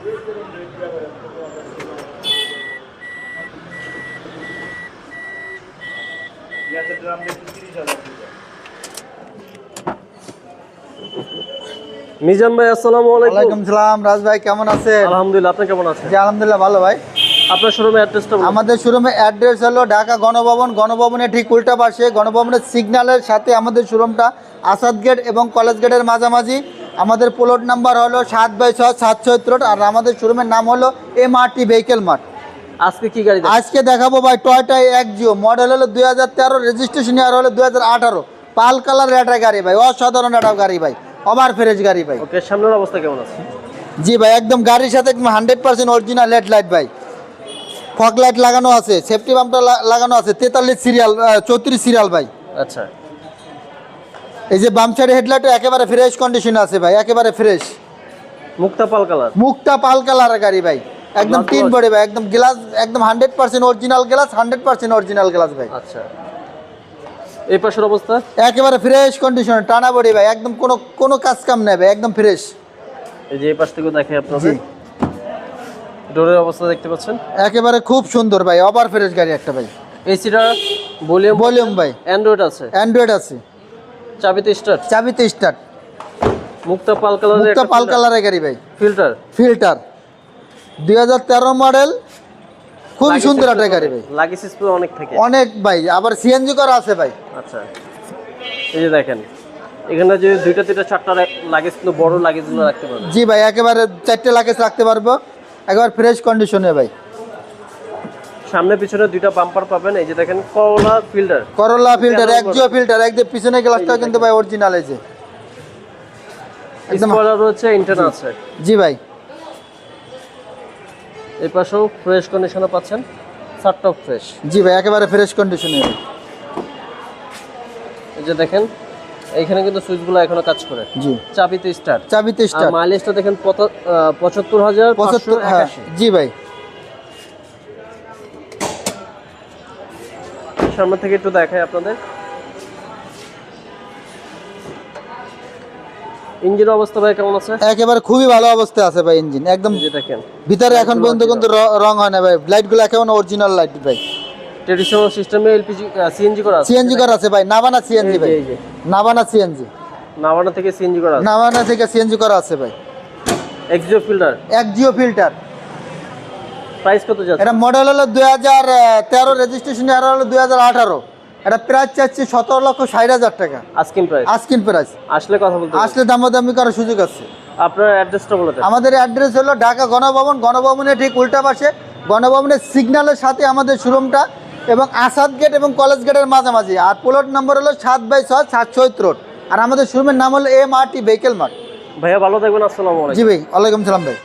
মিজান ভাই আসসালামু আলাইকুম। ওয়ালাইকুম সালাম রাজ ভাই কেমন আছেন? আলহামদুলিল্লাহ আপনি কেমন আছেন? জি আলহামদুলিল্লাহ ভালো ভাই। আপনার শোরুমের অ্যাড্রেসটা আমাদের শোরুমে অ্যাড্রেস হলো ঢাকা গণভবন গণভবনের ঠিক উল্টা পাশে। গণভবনের সিগন্যালের সাথে আমাদের শোরুমটা আসাদ গেট এবং কলেজ গেটের মাঝামাঝি। আমাদের প্লট নাম্বার হলো সাত বাই ছয় সাত চৈত্র আর আমাদের শোরুমের নাম হলো M R T vehicle mart আজকে কি গাড়ি আজকে দেখাবো ভাই টয়টা এক জিও মডেল হলো দুই হাজার তেরো রেজিস্ট্রেশন ইয়ার হলো দুই হাজার আঠারো। পাল কালার একটা গাড়ি ভাই অসাধারণ একটা গাড়ি ভাই ওভার ফ্রেশ গাড়ি ভাই। ওকে সামনের অবস্থা কেমন আছে? জি ভাই একদম গাড়ির সাথে একদম hundred percent original head light ভাই। ফগ লাইট লাগানো আছে সেফটি বাম্পটা লাগানো আছে তেতাল্লিশ সিরিয়াল চৌত্রিশ সিরিয়াল ভাই। আচ্ছা। এই যে বাম সাইডে হেডলাইট একেবারে ফ্রেশ কন্ডিশন আছে ভাই একেবারে ফ্রেশ মুক্তা পাল কালার মুখটা পাল কালারের গাড়ি ভাই একদম তিন বডি ভাই একদম গ্লাস একদম hundred percent original glass hundred percent original glass ভাই। আচ্ছা। এই পাশের অবস্থা? একেবারে ফ্রেশ কন্ডিশনে টানা বডি ভাই একদম কোনো কোনো কাজ কাম নেই ভাই একদম ফ্রেশ এই যে এই পাশ থেকে দেখে আপনাদের। ডোরের অবস্থা দেখতে পাচ্ছেন? একেবারে খুব সুন্দর ভাই ওভার ফ্রেশ গাড়ি একটা ভাই। এসিটা ভলিউম ভলিউম ভাই। অ্যান্ড্রয়েড আছে। অ্যান্ড্রয়েড আছে। চাবিতে স্টার্ট চাবিতে স্টার্ট মুক্তা পাল কালারের মুখটা পাল কালারের গাড়ি ভাই। ফিল্টার ফিল্টার দুই হাজার তেরো মডেল খুবই সুন্দর একটা গাড়ি ভাই। লাগেজ স্পেস অনেক থাকে। অনেক ভাই আবার সিএনজি করা আছে ভাই। আচ্ছা। এই যে দেখেন এখানে যদি দুইটা তিনটা চারটা লাগেজ কিন্তু বড় লাগেজগুলো রাখতে পারবেন। জি ভাই একেবারে চারটে লাগেজ রাখতে পারব। একবার ফ্রেশ কন্ডিশনে ভাই। সামনে পিছনে দুইটা বাম্পার পাবেন এই যে দেখেন করলা ফিল্টার করোলা ফিল্টার এক জিও ফিল্টার একদম পিছনে গ্লাসটা কিন্তু ভাই অরিজিনাল আছে একদম। স্পয়লার রয়েছে ইন্টারন আছে। জি ভাই। এই পাশেও ফ্রেশ কন্ডিশনে পাচ্ছেন সারটাও ফ্রেশ জি ভাই একেবারে ফ্রেশ কন্ডিশনে এই যে দেখেন এইখানে কিন্তু সুইচগুলো এখনও কাজ করে। জি। চাবিতে স্টার্ট চাবিতে স্টার্ট মাইলেজটা দেখেন পঁচাত্তর হাজার হ্যাঁ। জি ভাই। সামনে থেকে একটু দেখাই আপনাদের। ইঞ্জিনের অবস্থা ভাই কেমন আছে? একেবারে খুবই ভালো অবস্থায় আছে ভাই ইঞ্জিন একদম দেখেন। ভিতরে এখন পর্যন্ত কিন্তু র- রং হয় না ভাই লাইটগুলো অরিজিনাল লাইট ভাই। ট্রেডিশনাল সিস্টেমে এলপিজি সিএনজি করা আছে। সিএনজি করা আছে ভাই নাবানা সিএনজি ভাই। নাবানা সিএনজি নাভানা থেকে সিএনজি করা আছে। নাবানা থেকে সিএনজি করা আছে ভাই। এক্সিও ফিল্টার এক জিও ফিল্টার প্রাইস কত যাচ্ছে? এটা মডেল হলো দুই হাজার তেরো রেজিস্ট্রেশন ইয়ার হলো দুই হাজার আঠারো। এটা প্রাইস চাচ্ছি সতেরো লক্ষ ষাট হাজার টাকা। আস্কিং প্রাইস আস্কিন প্রাইস আসলে কথা বলতে। আসলে দামাদামি করার সুযোগ আছে। আপনার অ্যাড্রেসটা বলে আমাদের অ্যাড্রেস হলো ঢাকা গণভবন। গণভবনের ঠিক উল্টা পাশে। গণভবনের সিগন্যালের সাথে আমাদের শোরুমটা এবং আসাদ গেট এবং কলেজ গেটের মাঝামাঝি। আর প্লট নম্বর হলো সাত বাই ছয় সাত চৈত রোড। আর আমাদের শোরুমের নাম হলো M R T Vehicle Mart ভাইয়া ভালো থাকবেন। আসসালামু জি ভাই ওয়ালাইকুম সালাম ভাই।